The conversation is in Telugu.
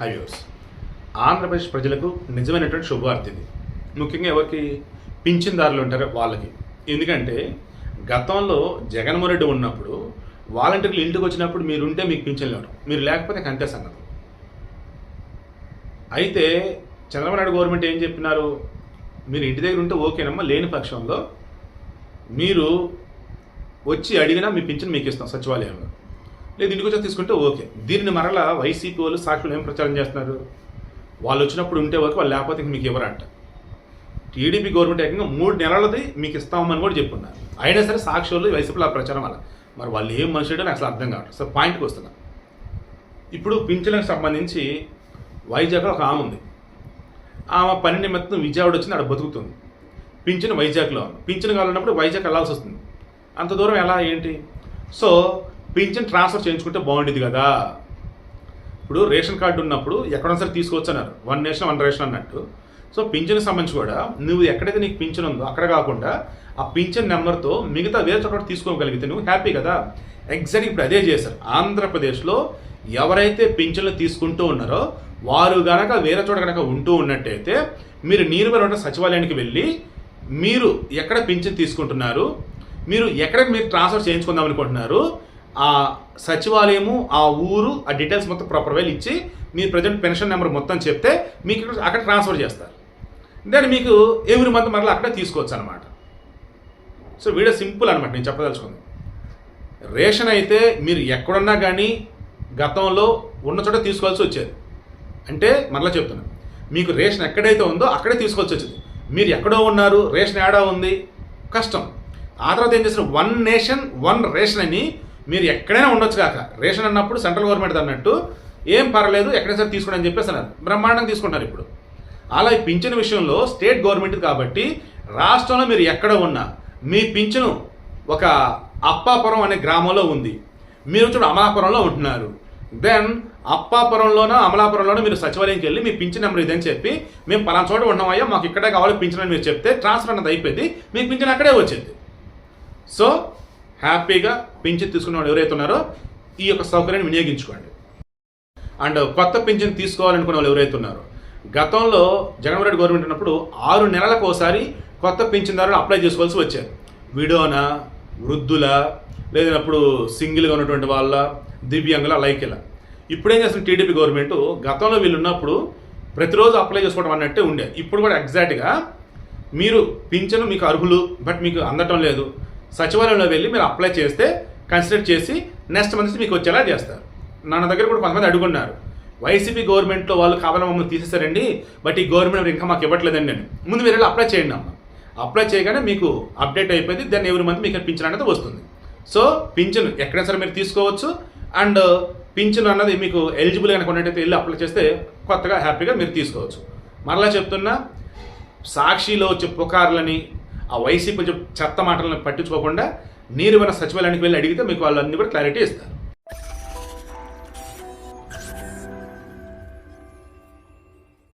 హైవేస్. ఆంధ్రప్రదేశ్ ప్రజలకు నిజమైనటువంటి శుభవార్త ఇది ముఖ్యంగా ఎవరికి? పింఛన్దారులు ఉంటారో వాళ్ళకి. ఎందుకంటే గతంలో జగన్మోహన్ రెడ్డి ఉన్నప్పుడు వాలంటీర్లు ఇంటికి వచ్చినప్పుడు మీరు ఉంటే మీకు పింఛన్లు ఇవ్వడం మీరు లేకపోతే కంటే సంగతి. అయితే చంద్రబాబు నాయుడు గవర్నమెంట్ ఏం చెప్పినారు? మీరు ఇంటి దగ్గర ఉంటే ఓకేనమ్మా లేని పక్షంలో మీరు వచ్చి అడిగినా మీ పింఛన్ మీకు ఇస్తాం సచివాలయంలో. లేదు ఇంటికి వచ్చి తీసుకుంటే ఓకే. దీన్ని మరలా వైసీపీ వాళ్ళు సాక్షులు ఏం ప్రచారం చేస్తున్నారు? వాళ్ళు వచ్చినప్పుడు ఉంటే వరకు వాళ్ళు లేకపోతే ఇంక మీకు ఇవ్వరంట. టీడీపీ గవర్నమెంట్ ఏకంగా మూడు నెలలది మీకు ఇస్తామని కూడా చెప్పున్నారు. అయినా సరే సాక్షులు వైసీపీలో ఆ ప్రచారం అలా మరి వాళ్ళు ఏం మనుషులు నాకు అసలు అర్థం కావట్లేదు. సో పాయింట్కి వస్తున్నా. ఇప్పుడు పింఛన్లకు సంబంధించి వైజాగ్లో ఒక ఆమె ఉంది. ఆమె పని నిమిత్తం విజయవాడ వచ్చింది అక్కడ బతుకుతుంది. పింఛన్ వైజాగ్లో ఉంది. పింఛన్ కావాలన్నప్పుడు వైజాగ్ వెళ్ళాల్సి వస్తుంది. అంత దూరం ఎలా ఏంటి? సో పింఛన్ ట్రాన్స్ఫర్ చేయించుకుంటే బాగుండేది కదా. ఇప్పుడు రేషన్ కార్డు ఉన్నప్పుడు ఎక్కడైనా సరే తీసుకోవచ్చు అన్నారు వన్ నేషన్ వన్ రేషన్ అన్నట్టు. సో పింఛన్కి సంబంధించి కూడా నువ్వు ఎక్కడైతే నీకు పింఛన్ ఉందో అక్కడ కాకుండా ఆ పింఛన్ నెంబర్తో మిగతా వేరే చోట తీసుకోగలిగితే నువ్వు హ్యాపీ కదా. ఎగ్జాక్ట్ ఇప్పుడు అదే చేశారు. ఆంధ్రప్రదేశ్లో ఎవరైతే పింఛన్లు తీసుకుంటూ ఉన్నారో వారు గనక వేరే చోట కనుక ఉంటూ ఉన్నట్టయితే మీరు నీరుగా ఉన్న సచివాలయానికి వెళ్ళి మీరు ఎక్కడ పింఛన్ తీసుకుంటున్నారు మీరు ఎక్కడ మీరు ట్రాన్స్ఫర్ చేయించుకుందాం అనుకుంటున్నారు ఆ సచివాలయము ఆ ఊరు ఆ డీటెయిల్స్ మొత్తం ప్రాపర్ వేలు ఇచ్చి మీ ప్రజెంట్ పెన్షన్ నెంబర్ మొత్తం చెప్తే మీకు ఇక్కడ- అక్కడ ట్రాన్స్ఫర్ చేస్తారు. దెన్ మీకు ఎవ్రీ మంత్ మరలా అక్కడే తీసుకోవచ్చు అనమాట సో వీడియో సింపుల్ అనమాట నేను చెప్పదలుచుకుంది. రేషన్ అయితే మీరు ఎక్కడున్నా కానీ గతంలో ఉన్న చోట తీసుకోవాల్సి వచ్చేది. అంటే మరలా చెప్తున్నాను మీకు రేషన్ ఎక్కడైతే ఉందో అక్కడే తీసుకోవాల్సి వచ్చింది. మీరు ఎక్కడో ఉన్నారు రేషన్ ఏడా ఉంది? కష్టం. ఆ తర్వాత ఏం చేసిన వన్ నేషన్ వన్ రేషన్ అని మీరు ఎక్కడైనా ఉండొచ్చు కాక. రేషన్ అన్నప్పుడు సెంట్రల్ గవర్నమెంట్ అన్నట్టు ఏం పర్లేదు ఎక్కడైనా సరే తీసుకోండి అని చెప్పేసి అన్నారు. బ్రహ్మాండంగా తీసుకుంటారు ఇప్పుడు. అలా ఈ పింఛన్ విషయంలో స్టేట్ గవర్నమెంట్ కాబట్టి రాష్ట్రంలో మీరు ఎక్కడ ఉన్నా మీ పింఛను ఒక అప్పాపురం అనే గ్రామంలో ఉంది. మీరు చూడు అమలాపురంలో ఉంటున్నారు. దెన్ అప్పాపురంలోనో అమలాపురంలోనో మీరు సచివాలయంకి వెళ్ళి మీ పింఛన్ నెంబర్ ఇదని చెప్పి మేము పలానా చోట ఉన్నామయ్యా మాకు ఇక్కడే కావాలి పింఛన్ అని మీరు చెప్తే ట్రాన్స్ఫర్ అన్నది అయిపోయింది. మీకు పింఛన్ అక్కడే వచ్చింది. సో హ్యాపీగా పింఛన్ తీసుకున్న వాళ్ళు ఎవరైతే ఉన్నారో ఈ యొక్క సౌకర్యాన్ని వినియోగించుకోండి. అండ్ కొత్త పింఛన్ తీసుకోవాలనుకునే వాళ్ళు ఎవరైతే ఉన్నారో గతంలో జగన్మోహన్ రెడ్డి గవర్నమెంట్ ఉన్నప్పుడు ఆరు నెలలకు ఒకసారి కొత్త పింఛన్దారులు అప్లై చేసుకోవాల్సి వచ్చారు విడోన వృద్ధుల లేదన్నప్పుడు సింగిల్గా ఉన్నటువంటి వాళ్ళ దివ్యాంగుల లైక్ ఇలా ఇప్పుడేం చేస్తుంది టీడీపీ గవర్నమెంట్? గతంలో వీళ్ళు ఉన్నప్పుడు ప్రతిరోజు అప్లై చేసుకోవడం అన్నట్టే ఉండే ఇప్పుడు కూడా ఎగ్జాక్ట్గా మీరు పింఛను మీకు అర్హులు బట్ మీకు అందటం లేదు. సచివాలయంలో వెళ్ళి మీరు అప్లై చేస్తే కన్సిడర్ చేసి నెక్స్ట్ మంత్ మీకు వచ్చేలా చేస్తారు. నా దగ్గర కూడా కొంతమంది అడుగున్నారు. వైసీపీ గవర్నమెంట్లో వాళ్ళు కావాలని మమ్మల్ని తీసేశారండి బట్ ఈ గవర్నమెంట్ ఇంకా మాకు ఇవ్వట్లేదండి నేను. ముందు మీరు వెళ్ళి అప్లై చేయండి అమ్మ. అప్లై చేయగానే మీకు అప్డేట్ అయిపోయింది దాన్ని ఎవరి మంత్ మీకు పింఛన్ అనేది వస్తుంది. సో పింఛన్ ఎక్కడైనా సరే మీరు తీసుకోవచ్చు అండ్ uh, పింఛన్ అన్నది మీకు ఎలిజిబుల్ కనుక ఉన్నట్టయితే వెళ్ళి అప్లై చేస్తే కొత్తగా హ్యాపీగా మీరు తీసుకోవచ్చు. మరలా చెప్తున్నా సాక్షిలో వచ్చే పుకార్లని ఆ వైసీపీ కొంచెం చెత్త మాటలను పట్టించుకోకుండా నీరు మన సచివాలయానికి వెళ్ళి అడిగితే మీకు వాళ్ళన్నీ కూడా క్లారిటీ ఇస్తారు.